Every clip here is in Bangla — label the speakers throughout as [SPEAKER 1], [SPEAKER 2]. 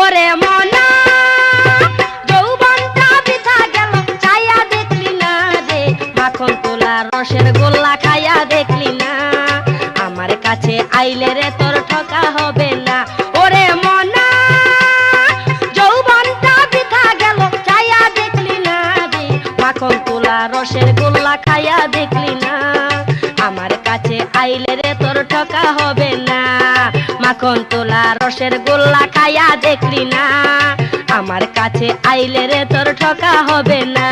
[SPEAKER 1] ওরে চাইয়া দেখলি না তোলা রসের গোল্লা খাইয়া দেখলি না। আমার কাছে আইলে রে ঠকা হবে না। ওরে মনা চাইয়া দেখলি না তোলা রসের গোল্লা খাইয়া দেখলি না। আইলে রে তোর ঠকা হবে না। মাখন তোলা রসের গোল্লা খাইয়া দেখলি না। আমার কাছে আইলে রে তোর ঠকা হবে না।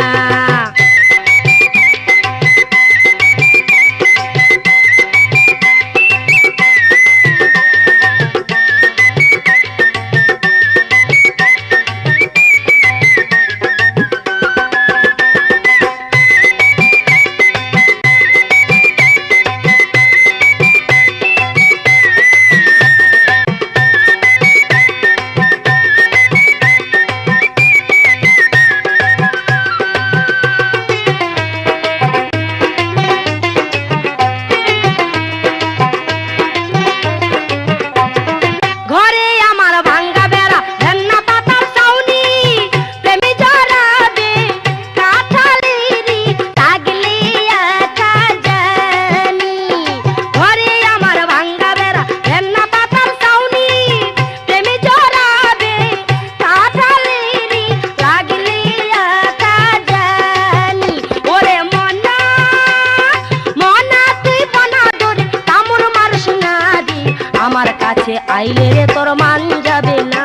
[SPEAKER 1] আইলে রে তোর মান যাবে না।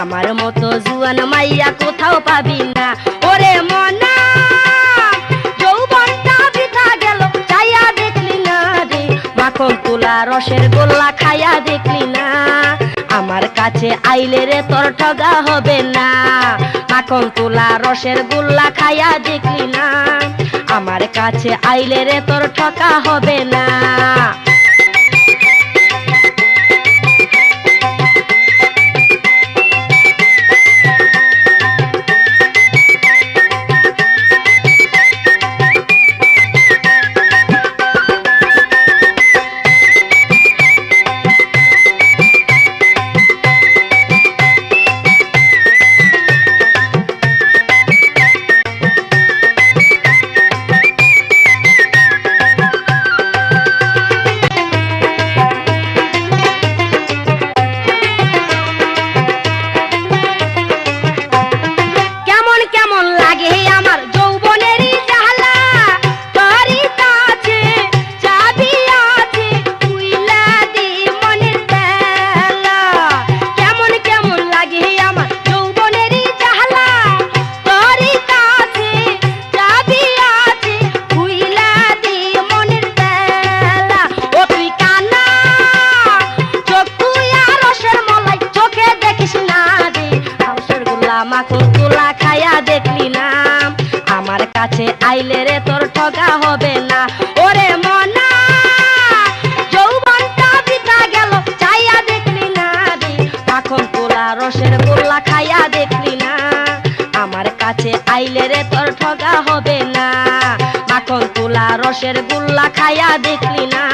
[SPEAKER 1] আমার মতো জুয়ান মাইয়া কোথাও পাবি না। ওরে মনা, যৌবনটা বৃথা গেল চাইয়া দেখলি না রে। মাখন তোলা রসের গোল্লা খাইয়া দেখলি না। আমার কাছে আইলে রে তোর ঠগা হবে না। মাখন তোলা রসের গোল্লা খাইয়া দেখলি না। আমার কাছে আইলে রে তোর ঠকা হবে না। রসের গুল্লা খাইয়া দেখলি না।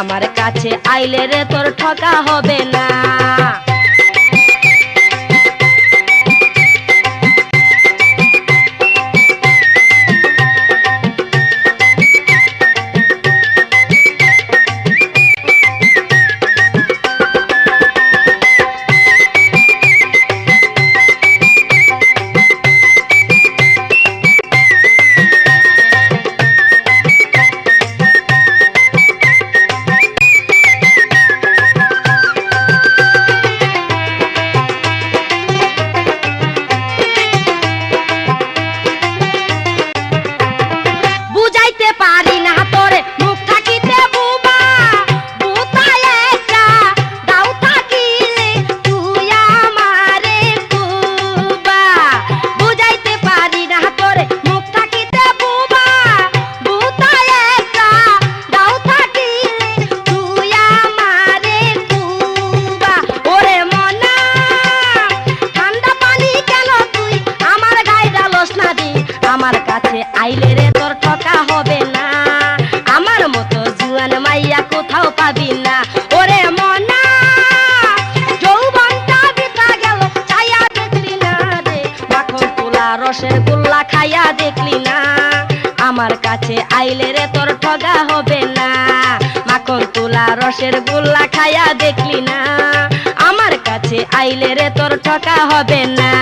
[SPEAKER 1] আমার কাছে আইলে রে তোর ঠকা হবে না। মাখন তোলা রসের গোল্লা খায়া দেখলি না। আমার কাছে আইলে রে তোর ঠকা হবে না।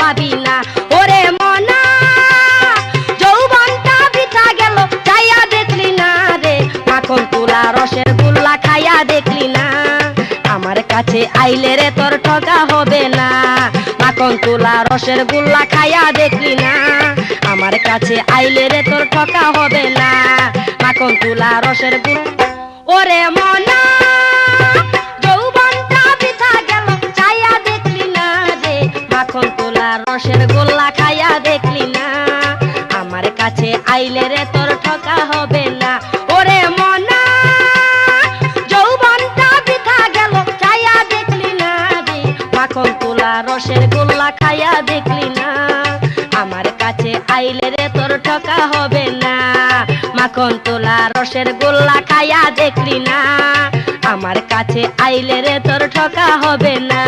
[SPEAKER 1] পাবি না। ওরে মনা, যৌবনটা বিতা গেল চাইয়া দেখলি না রে। মাখন তুলা, রসের গুল্লা খাইয়া দেখলি না। আমার কাছে আইলে রে তোর ঠগা হবে না। মাখন তুলা, রসের গুল্লা খাইয়া দেখলি না। আমার কাছে আইলে রে তোর ঠকা হবে না। মাখন তুলা, রসের গুল ওরে মনা, যৌবনটা চাইয়া দেখলি না রে। তুলা রসের গোল্লা খাইয়া দেখলি না। আমার কাছে আইলে রে তোর ঠকা হবে না। ওরে মনা, যৌবনটা বৃথা গেল চাইয়া দেখলি না রে। মাখন তুলা রসের গোল্লা খাইয়া দেখলি না। আমার কাছে আইলে রে তোর ঠকা হবে না। মাখন তোলা রসের গোল্লা খাইয়া দেখলি না। আমার কাছে আইলে রে তোর ঠকা হবে না।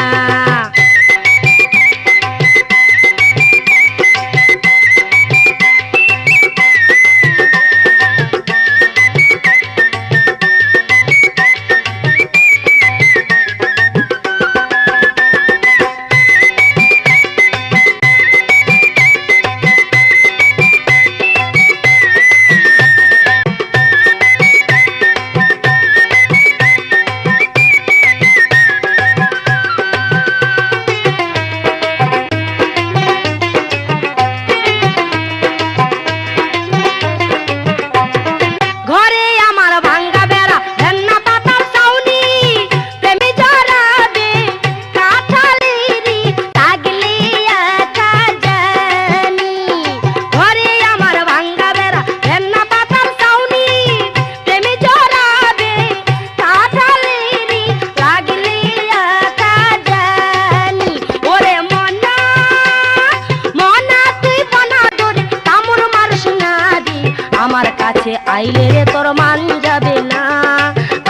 [SPEAKER 1] তোর মান যাবে না।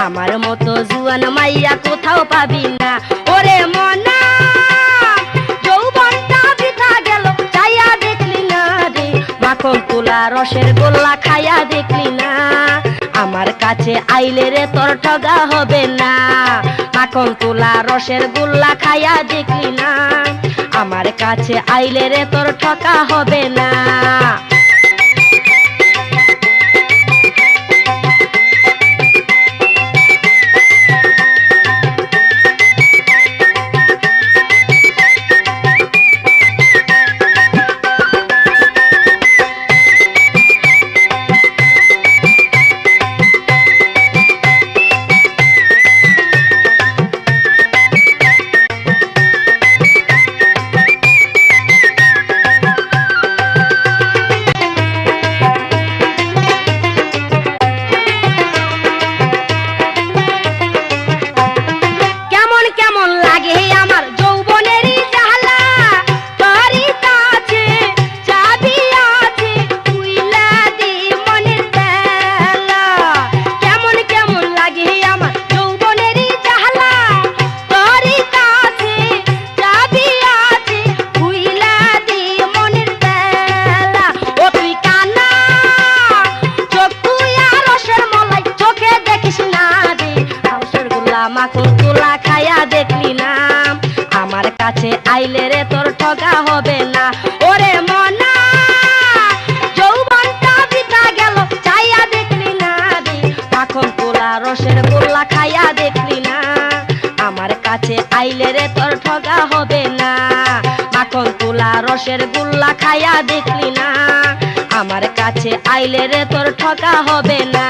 [SPEAKER 1] আমার মতো জুয়ান মাইয়া কোথাও পাবি না। ওরে মনা, যৌবনটা গেল, চাইয়া দেখলি না রে। মাখন তুলা রসের গোল্লা খাইয়া দেখলি না। আমার কাছে আইলে রে তোর ঠগা হবে না। মাখন তুলা রসের গোল্লা খাইয়া দেখলি না। আমার কাছে আইলে রে তোর ঠকা হবে না। রসের গোল্লা খাইয়া দেখলি না। আমার কাছে আইলে রে তোর ঠগা হবে না। মাখন তোলা রসের গোল্লা খাইয়া দেখলি না। আমার কাছে আইলে রে তোর ঠগা হবে না।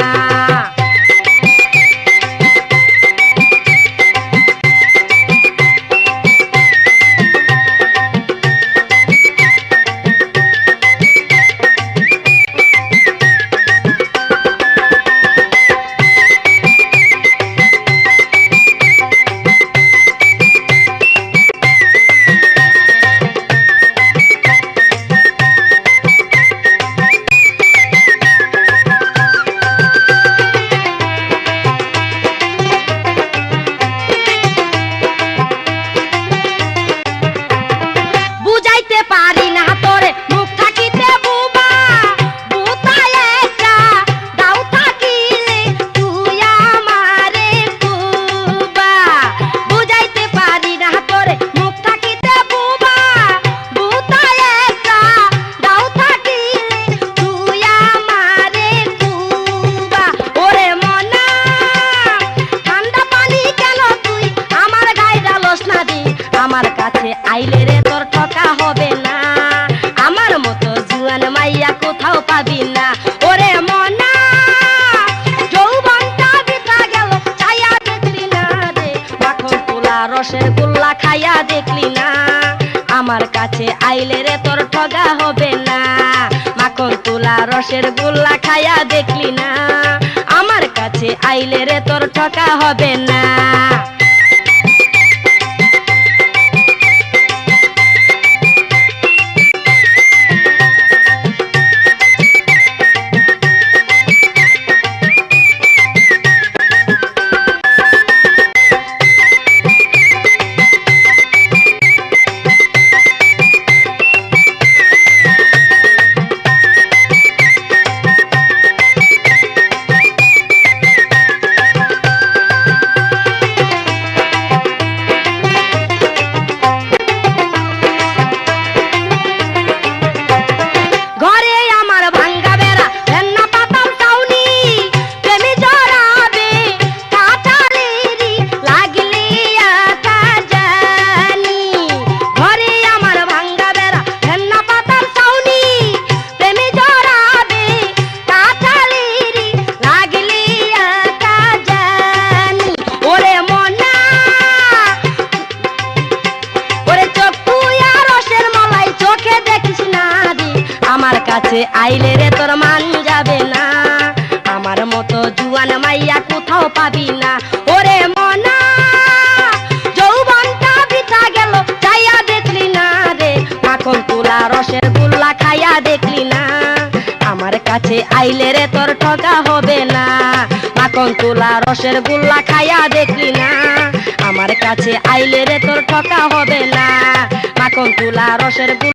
[SPEAKER 1] মাখন তোলা রসের গোল্লা খাইয়া দেখলি না। আমার কাছে আইলে রে তোর ঠকা হবে না। পাবি না। ওরে মনা, যৌবনটা বিতা গেল চাইয়া দেখলি না রে। মাখন তুলা, রসের গুল্লা খাইয়া দেখলি না। আমার কাছে আইলে রে তোর ঠকা হবে না। মাখন তুলা, রসের গুল্লা খাইয়া দেখলি না। আমার কাছে আইলে রে তোর ঠকা হবে না। মাখন তুলা, রসের